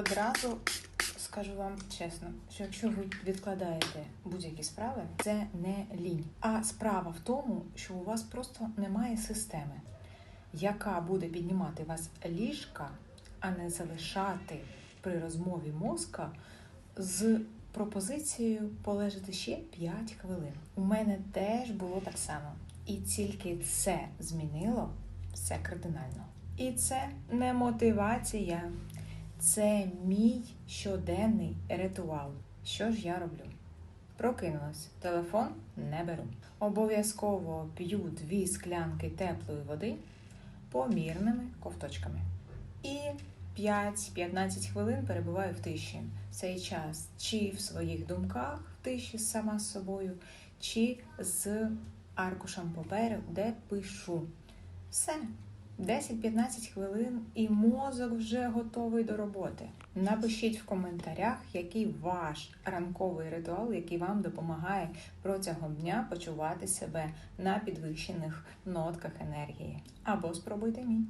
одразу скажу вам чесно, що якщо ви відкладаєте будь-які справи, це не лінь. А справа в тому, що у вас просто немає системи, яка буде піднімати вас ліжка, а не залишати при розмові мозка з пропозицією полежати ще 5 хвилин. У мене теж було так само. І тільки це змінило все кардинально. І це не мотивація, це мій щоденний ритуал. Що ж я роблю? Прокинулась, телефон не беру. Обов'язково п'ю дві склянки теплої води помірними ковточками. І 5-15 хвилин перебуваю в тиші. В цей час чи в своїх думках в тиші сама з собою, чи з аркушем паперу, де пишу. Все. 10-15 хвилин і мозок вже готовий до роботи. Напишіть в коментарях, який ваш ранковий ритуал, який вам допомагає протягом дня почувати себе на підвищених нотках енергії. Або спробуйте мій.